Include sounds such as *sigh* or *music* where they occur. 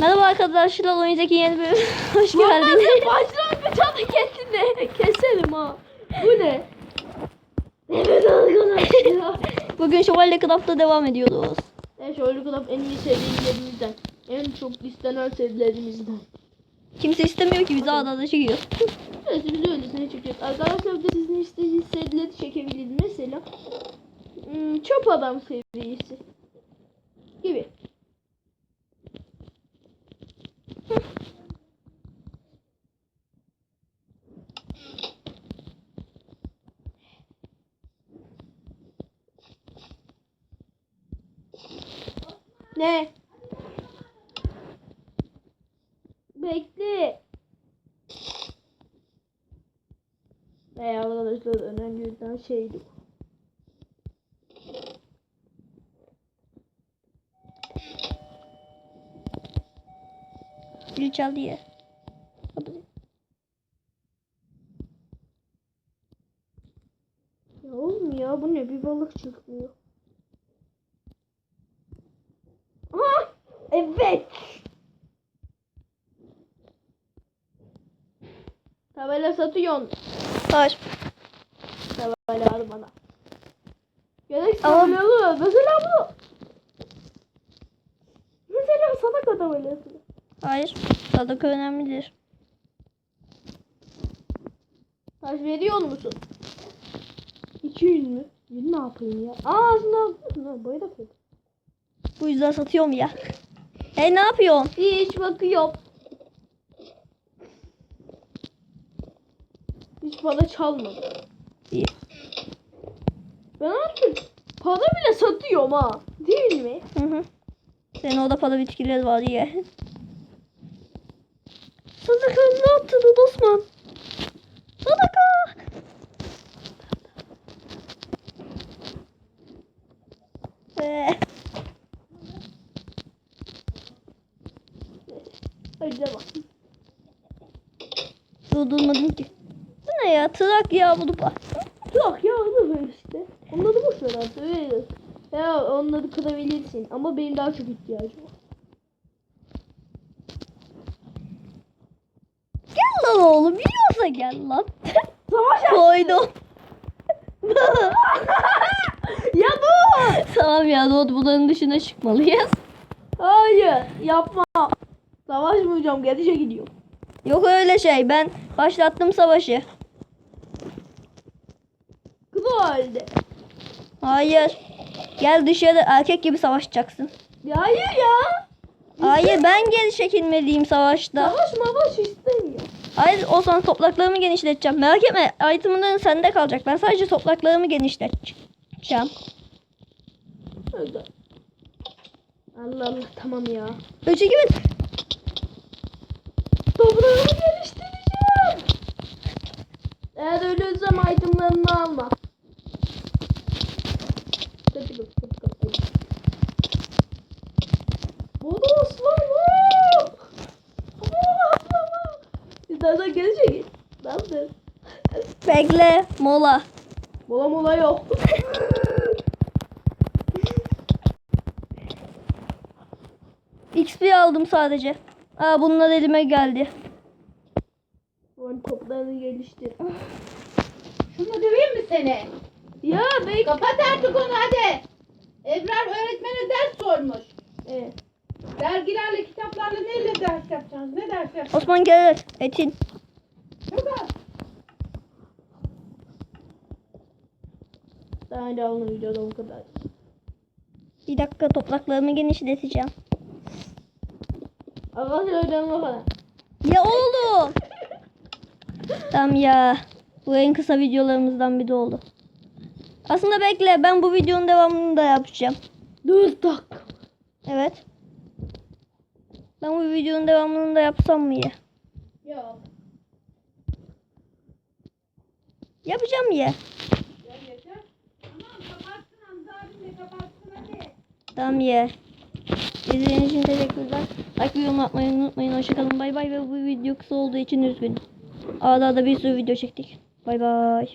Merhaba arkadaşlar oyuncaki yeni bölüm *laughs* hoş geldiniz. Başlangıç adı kendine keselim ha. Bu ne? Evet arkadaşlar. *laughs* Bugün Şövalye Craft'ta devam ediyoruz. Evet şöyle Club en iyi serilerimizden. En çok istenen serilerimizden. Kimse istemiyor ki bizi ada ada çekiyor. *laughs* Evet biz öylesine çekiyoruz. Arkadaşlar bir de sizin istediğiniz serileri çekebiliriz. Mesela hmm, Çöp Adam serisi gibi. Ne? Bekle. Ve arkadaşlar önemli bir şeydi. Zil çaldı ya. Ya bu ne bir balık çıkmıyor. Evet. Tabela satıyorsun. Hayır. Tabela var bana. Gerek tabelalı. Mesela bu. Mesela sadaka tabelası. Hayır. Sadaka önemlidir. Taş veriyor musun? 200 mü? Ne yapayım ya? Aa aslında haklısın ha. Bayrak et. Bu yüzden satıyorum ya. Hey ne yapıyorsun? Hiç bakıyorum. Hiç bana çalmadı. İyi. Ben artık para bile satıyorum ha. Değil mi? Hı hı. Senin orada para bitkileri var ya. Sadaka ne yaptın Osman? Sadaka. Ee, Hadi devam. durdurmadım ki. Bu ne ya? Trak ya bu dupa. Yok ya onu böyle işte. Onları boş ver artık. Öyle. Ya onları kırabilirsin. Ama benim daha çok ihtiyacım var. Gel lan oğlum. Yiyorsa gel lan. *laughs* Savaş. Koydum. *laughs* ya dur. tamam ya bunların dışına çıkmalıyız. Hayır yapma. Savaşmayacağım. Gerçe gidiyorum. Yok öyle şey. Ben başlattım savaşı. Kız o halde. Hayır. Gel dışarı erkek gibi savaşacaksın. Ya hayır ya. Hayır ben geri çekilmeliyim savaşta. Savaş mavaş istemiyor. Hayır o zaman topraklarımı genişleteceğim. Merak etme itemlerin sende kalacak. Ben sadece topraklarımı genişleteceğim. Öyle. Allah Allah tamam ya. Üçü gibi. Toprağımı geliştireceğim. Eğer ölürsem itemlarımı alma. Burada aslan var. İstersen geri çekil. Ben de. Bekle. Mola. Mola mola yok. *laughs* XP aldım sadece. Aa bunlar elime geldi. Ben toplarını geliştir. Şunu döveyim mi seni? Ya bek. Kapat artık onu hadi. Ebrar öğretmene ders sormuş. Evet. Dergilerle, kitaplarla neyle ders yapacaksınız? Ne ders yapacaksınız? Osman gel. Etin. Az. Daha da onu videoda o kadar. Bir dakika topraklarımı genişleteceğim. Arkadaşlar ödeme falan. Ya oğlum. Tamam ya. Bu en kısa videolarımızdan biri oldu. Aslında bekle ben bu videonun devamını da yapacağım. 4 dakika. Evet. Ben bu videonun devamını da yapsam mı ya? Yok. Yapacağım ya. Tamam ya. İzlediğiniz için teşekkürler. Like yorum atmayı unutmayın. Hoşçakalın. Bay bay ve bu video kısa olduğu için üzgünüm. Arada da bir sürü video çektik. Bay bay.